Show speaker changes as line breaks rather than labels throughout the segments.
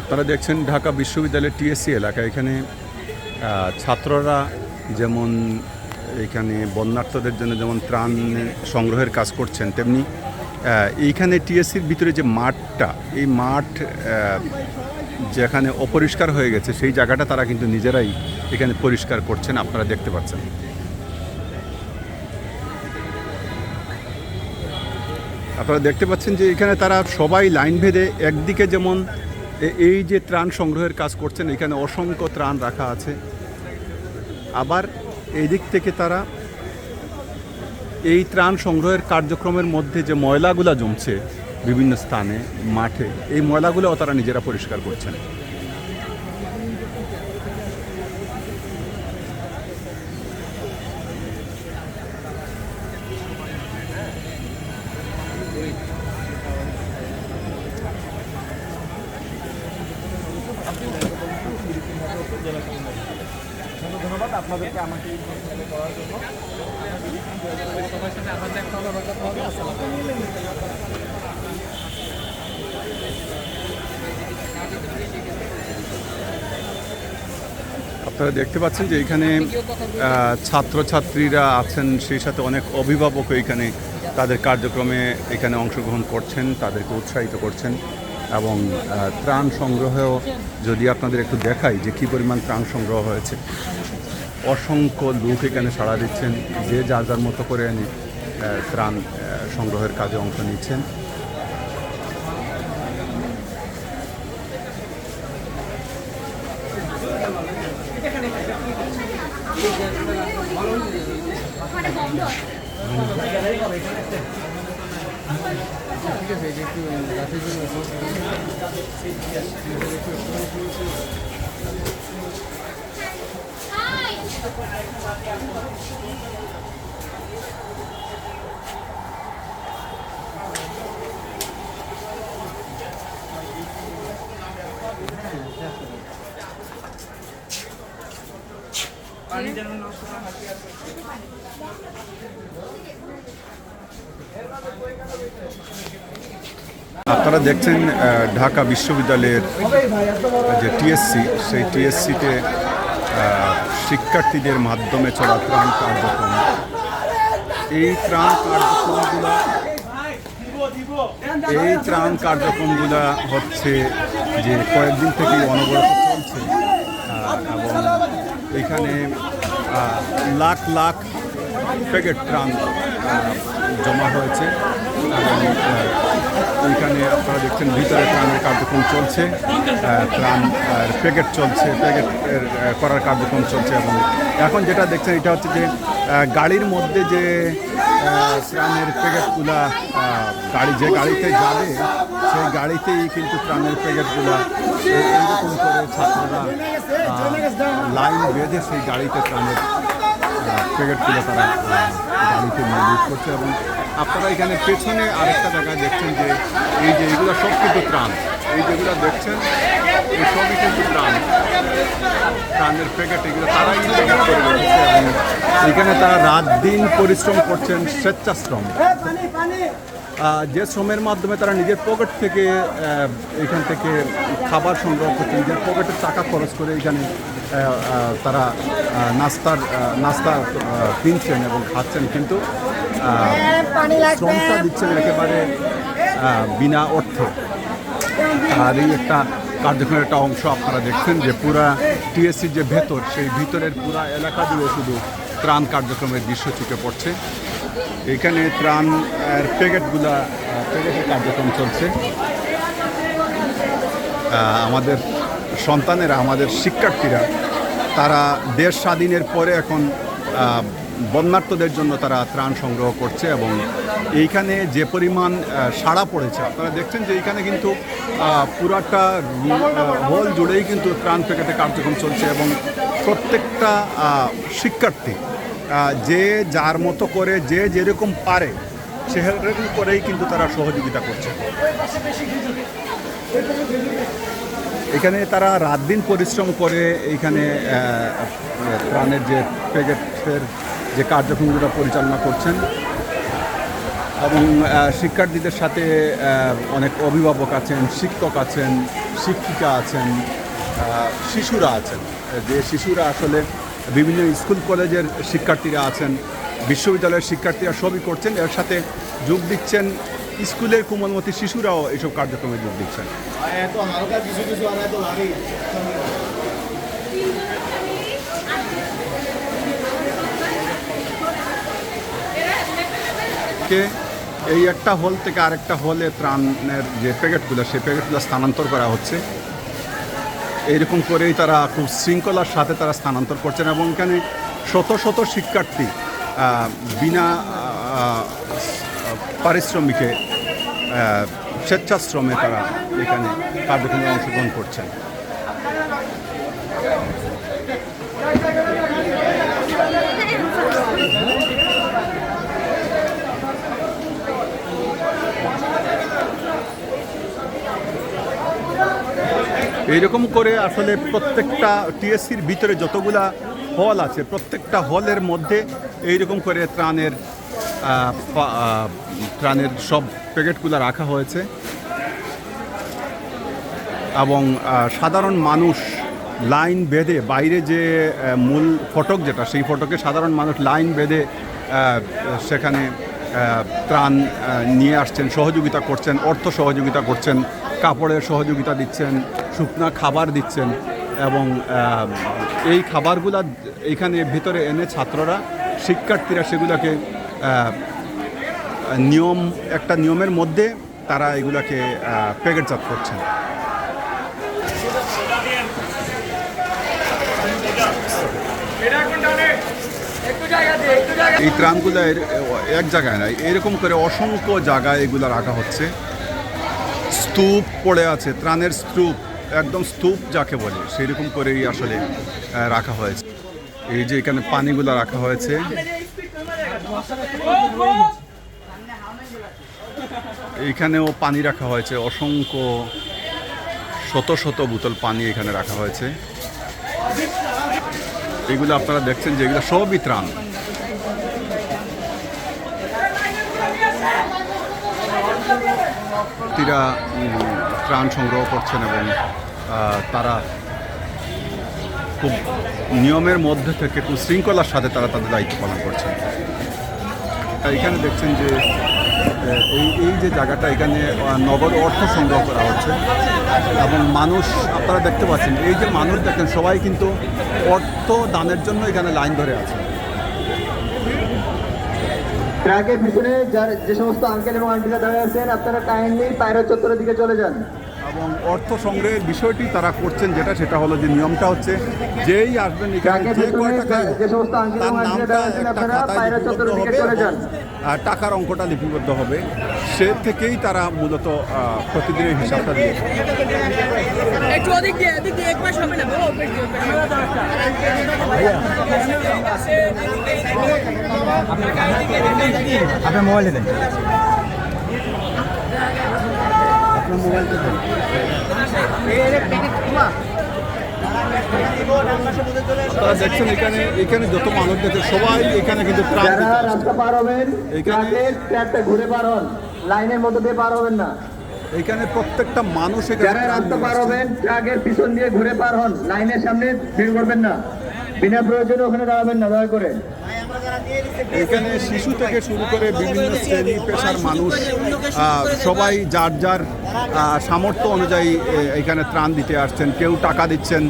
আপনারা দেখছেন ঢাকা বিশ্ববিদ্যালয়ের টিএসসি এলাকা এখানে ছাত্ররা যেমন এখানে বন্যার্থদের জন্য যেমন ত্রাণ সংগ্রহের কাজ করছেন তেমনি এইখানে টিএসসির ভিতরে যে মাঠটা এই মাঠ যেখানে অপরিষ্কার হয়ে গেছে সেই জায়গাটা তারা কিন্তু নিজেরাই এখানে পরিষ্কার করছেন আপনারা দেখতে পাচ্ছেন আপনারা দেখতে পাচ্ছেন যে এখানে তারা সবাই লাইন ভেদে একদিকে যেমন এই যে ত্রাণ সংগ্রহের কাজ করছেন এখানে অসংখ্য ত্রাণ রাখা আছে আবার এদিক থেকে তারা এই ত্রাণ সংগ্রহের কার্যক্রমের মধ্যে যে ময়লাগুলা জমছে বিভিন্ন স্থানে মাঠে এই ময়লাগুলোও তারা নিজেরা পরিষ্কার করছেন আপনাদেরকে আমাকে আপনারা দেখতে পাচ্ছেন যে এখানে ছাত্রছাত্রীরা আছেন সেই সাথে অনেক অভিভাবক এখানে তাদের কার্যক্রমে এখানে অংশগ্রহণ করছেন তাদেরকে উৎসাহিত করছেন এবং ত্রাণ সংগ্রহেও যদি আপনাদের একটু দেখাই যে কী পরিমাণ ত্রাণ সংগ্রহ হয়েছে অসংখ্য লোক এখানে সাড়া দিচ্ছেন যে যার যার মতো করে ত্রাণ সংগ্রহের কাজে অংশ নিচ্ছেন আপনারা দেখছেন ঢাকা বিশ্ববিদ্যালয়ের যে টিএসসি সেই টিএসসিতে শিক্ষার্থীদের মাধ্যমে চলা ত্রাণ কার্যক্রম এই ত্রাণ কার্যক্রমগুলো এই ত্রাণ কার্যক্রমগুলো হচ্ছে যে কয়েকদিন থেকেই অনবরত চলছে এবং এখানে লাখ লাখ প্যাকেট ট্রাম জমা হয়েছে ওইখানে আপনারা দেখছেন ভিতরে ট্রামের কার্যক্রম চলছে ট্রাম প্যাকেট চলছে প্যাকেট করার কার্যক্রম চলছে এবং এখন যেটা দেখছেন এটা হচ্ছে যে গাড়ির মধ্যে যে ট্রামের প্যাকেটগুলা গাড়ি যে গাড়িতে যাবে সেই গাড়িতেই কিন্তু ট্রামের প্যাকেটগুলা এরকম করে ছাত্ররা লাইন বেঁধে সেই গাড়িতে ট্রামের প্যাকেটগুলো তারা গাড়িতে ইউজ করছে এবং আপনারা এখানে পেছনে আরেকটা জায়গায় দেখছেন যে এই যে এগুলো সব কিন্তু ত্রাণ এই যেগুলো দেখছেন এই সবই কিন্তু ত্রাণ ত্রাণের প্যাকেট এগুলো তারাই এখানে তারা রাত দিন পরিশ্রম করছেন স্বেচ্ছাশ্রম যে শ্রমের মাধ্যমে তারা নিজের পকেট থেকে এখান থেকে খাবার সংগ্রহ করছে নিজের পকেটের টাকা খরচ করে এখানে তারা নাস্তার নাস্তা কিনছেন এবং খাচ্ছেন কিন্তু শ্রমটা দিচ্ছেন একেবারে বিনা আর এই একটা কার্যক্রমের একটা অংশ আপনারা দেখছেন যে পুরা টিএসসির যে ভেতর সেই ভিতরের পুরা এলাকা জুড়ে শুধু ত্রাণ কার্যক্রমের দৃশ্য চুকে পড়ছে এখানে ত্রাণ প্যাকেটগুলা প্যাকেটের কার্যক্রম চলছে আমাদের সন্তানেরা আমাদের শিক্ষার্থীরা তারা দেশ স্বাধীনের পরে এখন বন্যার্থদের জন্য তারা ত্রাণ সংগ্রহ করছে এবং এইখানে যে পরিমাণ সাড়া পড়েছে আপনারা দেখছেন যে এইখানে কিন্তু পুরাটা হোল জুড়েই কিন্তু ত্রাণ প্যাকেটের কার্যক্রম চলছে এবং প্রত্যেকটা শিক্ষার্থী যে যার মতো করে যে যেরকম পারে সেরকম করেই কিন্তু তারা সহযোগিতা করছে এখানে তারা রাত দিন পরিশ্রম করে এইখানে প্রাণের যে প্যাকেটের যে কার্যক্রমগুলো পরিচালনা করছেন এবং শিক্ষার্থীদের সাথে অনেক অভিভাবক আছেন শিক্ষক আছেন শিক্ষিকা আছেন শিশুরা আছেন যে শিশুরা আসলে বিভিন্ন স্কুল কলেজের শিক্ষার্থীরা আছেন বিশ্ববিদ্যালয়ের শিক্ষার্থীরা সবই করছেন এর সাথে যোগ দিচ্ছেন স্কুলের কোমলমতি শিশুরাও এইসব কার্যক্রমে যোগ দিচ্ছেন কে এই একটা হল থেকে আরেকটা হলে ত্রাণের যে প্যাকেটগুলো সেই প্যাকেটগুলো স্থানান্তর করা হচ্ছে এরকম করেই তারা খুব শৃঙ্খলার সাথে তারা স্থানান্তর করছেন এবং এখানে শত শত শিক্ষার্থী বিনা পারিশ্রমিকে স্বেচ্ছাশ্রমে তারা এখানে কার্যক্রমে অংশগ্রহণ করছেন এইরকম করে আসলে প্রত্যেকটা টিএসসির ভিতরে যতগুলা হল আছে প্রত্যেকটা হলের মধ্যে এইরকম করে ত্রাণের ত্রাণের সব প্যাকেটগুলো রাখা হয়েছে এবং সাধারণ মানুষ লাইন বেঁধে বাইরে যে মূল ফটক যেটা সেই ফটকে সাধারণ মানুষ লাইন বেঁধে সেখানে ত্রাণ নিয়ে আসছেন সহযোগিতা করছেন অর্থ সহযোগিতা করছেন কাপড়ের সহযোগিতা দিচ্ছেন শুকনা খাবার দিচ্ছেন এবং এই খাবারগুলা এখানে ভিতরে এনে ছাত্ররা শিক্ষার্থীরা সেগুলোকে নিয়ম একটা নিয়মের মধ্যে তারা এগুলাকে প্যাকেটজাত করছেন এই ত্রাণগুলো এক জায়গায় নাই এরকম করে অসংখ্য জায়গায় এগুলো রাখা হচ্ছে স্তূপ পড়ে আছে ত্রাণের স্তূপ একদম স্তূপ যাকে বলে সেরকম করেই আসলে রাখা হয়েছে এই যে এখানে পানিগুলো রাখা হয়েছে এইখানেও পানি রাখা হয়েছে অসংখ্য শত শত বোতল পানি এখানে রাখা হয়েছে এগুলো আপনারা দেখছেন যে এগুলো সবই ত্রাণ তীরা ত্রাণ সংগ্রহ করছেন এবং তারা খুব নিয়মের মধ্যে থেকে খুব শৃঙ্খলার সাথে তারা তাদের দায়িত্ব পালন করছেন এখানে দেখছেন যে এই এই যে জায়গাটা এখানে নগদ অর্থ সংগ্রহ করা হচ্ছে এবং মানুষ আপনারা দেখতে পাচ্ছেন এই যে মানুষ দেখেন সবাই কিন্তু অর্থ দানের জন্য এখানে লাইন ধরে আছে
ট্রাকের পিছনে যার যে সমস্ত আঙ্কেল এবং আন্টিরা দাঁড়িয়ে আছেন আপনারা কাইন্ডলি পায়রা চত্বরের দিকে চলে যান
এবং অর্থ সংগ্রহের বিষয়টি তারা করছেন যেটা সেটা হলো যে নিয়মটা হচ্ছে যেই আসবেন এখানে যে টাকার অঙ্কটা লিপিবদ্ধ হবে সে থেকেই তারা মূলত প্রতিদিনের হিসাবটা দিয়ে আপনি মোবাইলে দেন এখানে এখানে যত মানুষ সবাই এখানে ঘুরে
পার হন লাইনের দিয়ে পার হবেন না
এখানে প্রত্যেকটা
পিছন দিয়ে ঘুরে পার হন লাইনের সামনে করবেন না বিনা প্রয়োজনে ওখানে দাঁড়াবেন না দয়া করে
এখানে শিশু থেকে শুরু করে বিভিন্ন শ্রেণী পেশার মানুষ সবাই যার যার সামর্থ্য অনুযায়ী এখানে ত্রাণ দিতে আসছেন কেউ টাকা দিচ্ছেন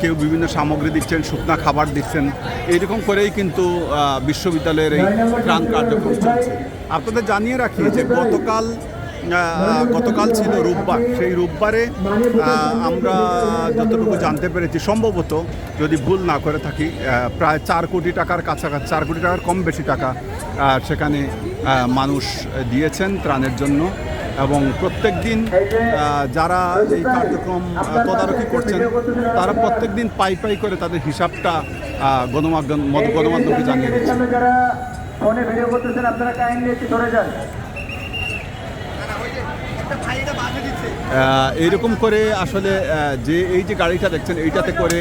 কেউ বিভিন্ন সামগ্রী দিচ্ছেন শুকনা খাবার দিচ্ছেন এইরকম করেই কিন্তু বিশ্ববিদ্যালয়ের এই ত্রাণ কার্যক্রম চলছে আপনাদের জানিয়ে রাখি যে গতকাল গতকাল ছিল রোববার সেই রোববারে আমরা যতটুকু জানতে পেরেছি সম্ভবত যদি ভুল না করে থাকি প্রায় চার কোটি টাকার কাছাকাছি চার কোটি টাকার কম বেশি টাকা সেখানে মানুষ দিয়েছেন ত্রাণের জন্য এবং প্রত্যেক দিন যারা এই কার্যক্রম তদারকি করছেন তারা প্রত্যেক দিন পাই পাই করে তাদের হিসাবটা গণমাধ্যম গণমাধ্যমকে জানিয়ে দিচ্ছে ফোনে ভিডিও করতেছেন আপনারা একটু ধরে যান এইরকম করে আসলে যে এই যে গাড়িটা দেখছেন এইটাতে করে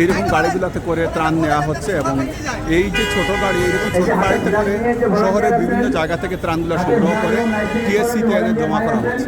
এইরকম গাড়িগুলোতে করে ত্রাণ নেওয়া হচ্ছে এবং এই যে ছোট গাড়ি এইরকম ছোট গাড়িতে করে শহরের বিভিন্ন জায়গা থেকে ত্রাণগুলো সংগ্রহ করে টিএসসিতে জমা করা হচ্ছে